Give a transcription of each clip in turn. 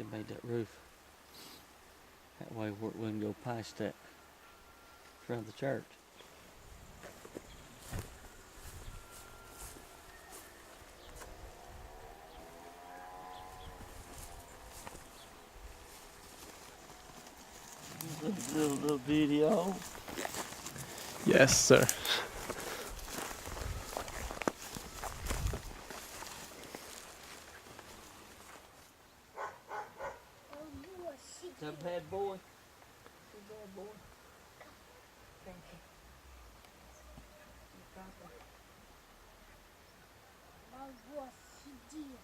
they made that roof. That way we we can go past that in front of the church. Little, little, little video. Yes, sir. boa. Tudo é boa. Tem que. Capa. Mas boa, dia.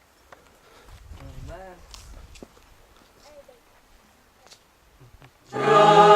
Mas... Tchau!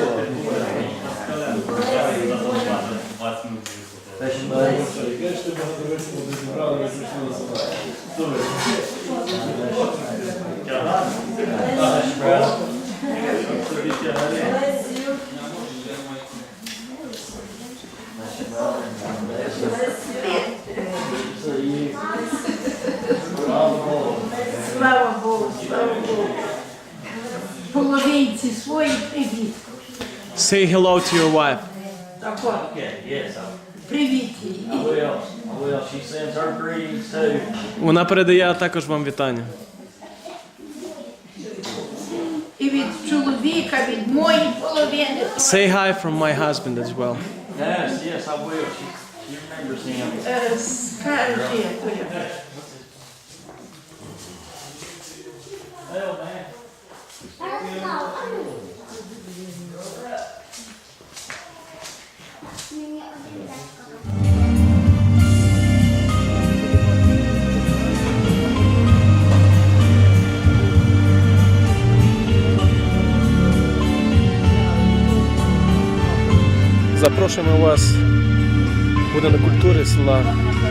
Слава Богу, слава Богу. Половинці свої привіт. Say hello to your wife. Так от, Okay, yes, I привіт їй. I will. I will. She sends her greetings too. Вона передає також вам вітання. І від чоловіка, від моєї половини. Say hi from my husband as well. Yes, yes, I will. She, she remembers him. Е, Скажи, Толя. Well, man. Запрошуємо вас в будинок культури села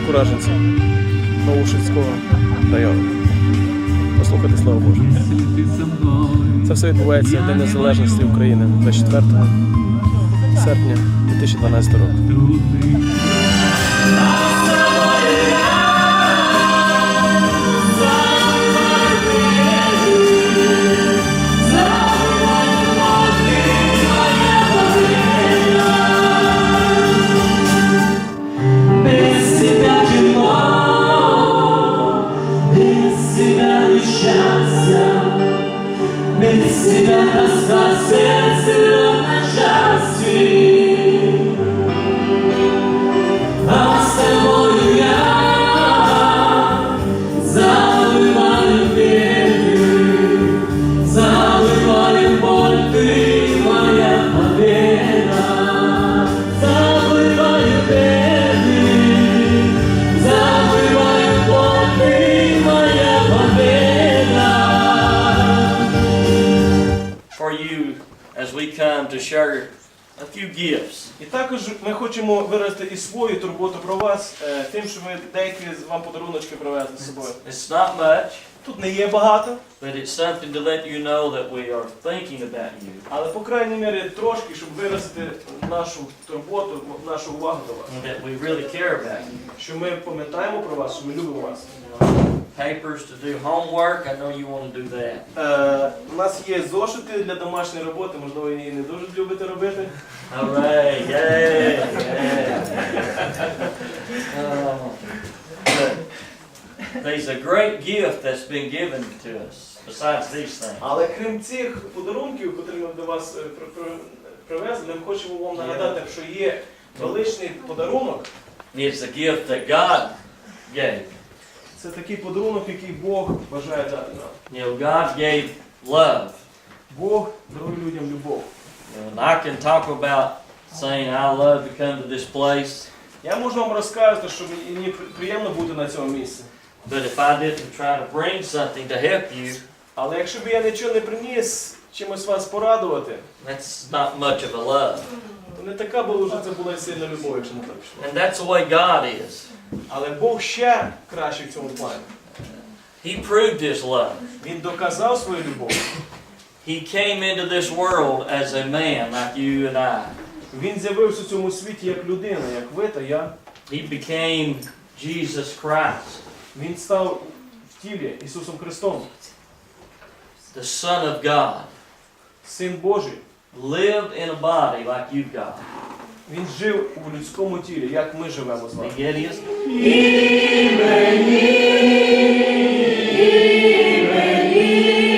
Кураженця Новошицького району. Послухати Слово Боже. Це все відбувається в День Незалежності України 24 серпня 2012 року. Share a few gifts. І також ми хочемо виразити і свою турботу про вас е, тим, що ми деякі з вам подаруночки привезли з собою. It's not much, Тут не є багато, but it's something to let you know that we are thinking about you але по крайній мірі трошки, щоб виразити нашу турботу, нашу увагу до вас. and that we really care about you. Що ми пам'ятаємо про вас, що ми любимо вас. Papers to do homework, I know you want to do that. Е, у нас є зошити для домашньої роботи, можливо, ви її не дуже любите робити. All right, yay. Oh, but There's a great gift that's been given to us, besides these things. Але крім цих подарунків, котрі ми до вас е, при- при- привезли, ми хочемо вам нагадати, що є величний подарунок. It's a gift that God gave. Це такий подарунок, який Бог бажає дати нам. You know, God gave love. Бог дарує людям любов. You know, and I can talk about saying I love to come to this place, Я можу вам розказати, що мені приємно бути на цьому місці. but if I didn't try to bring something to help you, Але якщо б я нічого не приніс, чимось вас порадувати, that's not much of a love. Не така була вже це була й сильна любов, якщо не так пішло. And that's the way God is. Але Бог ще кращий в цьому плані. He proved His love. Він доказав свою любов. He came into this world as a man like you and I. Він з'явився в цьому світі як людина, як ви та я. He became Jesus Christ, Він став в тілі Ісусом Христом, the Son of God, Син Божий. Lived in a body like you've got. Він жив у людському тілі, як ми живемо з вами. get his? Hello,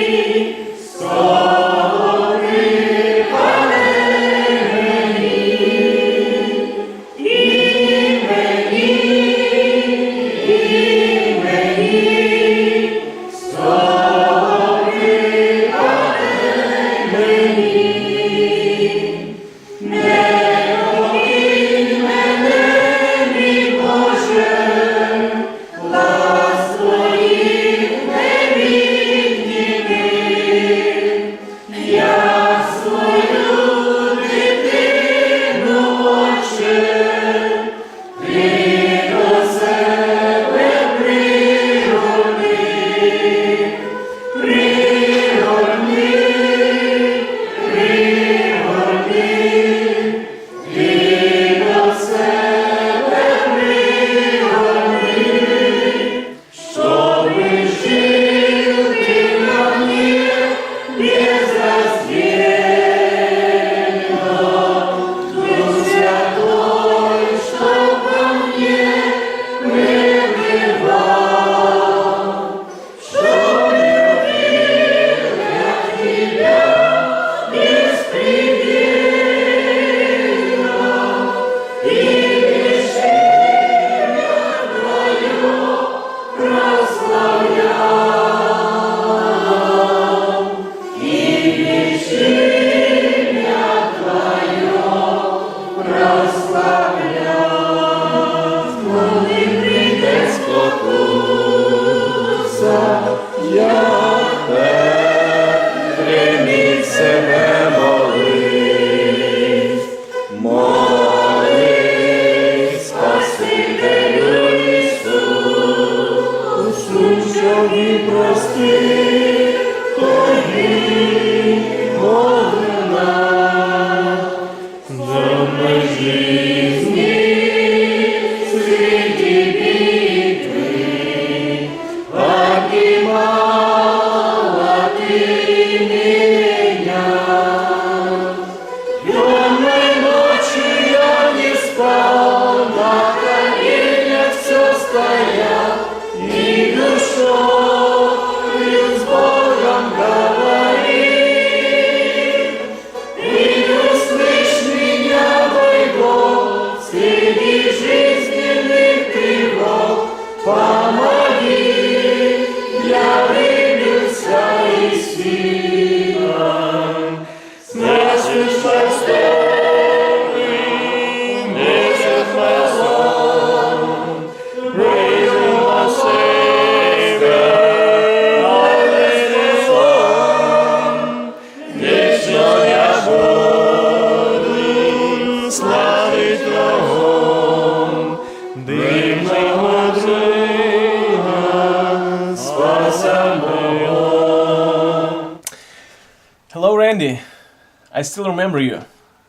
I still remember you.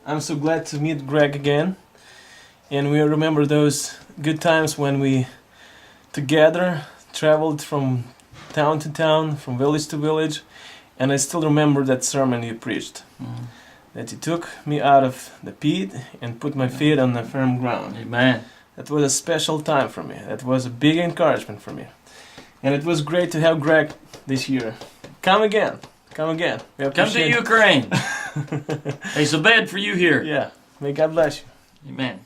I'm so glad to meet Greg again. And we remember those good times when we together traveled from town to town, from village to village. And I still remember that sermon you preached. Mm. That you took me out of the pit and put my feet on the firm ground. Amen. That was a special time for me. That was a big encouragement for me. And it was great to have Greg this year. Come again. Come again. Come to Ukraine. There's a bed for you here. Yeah. May God bless you. Amen.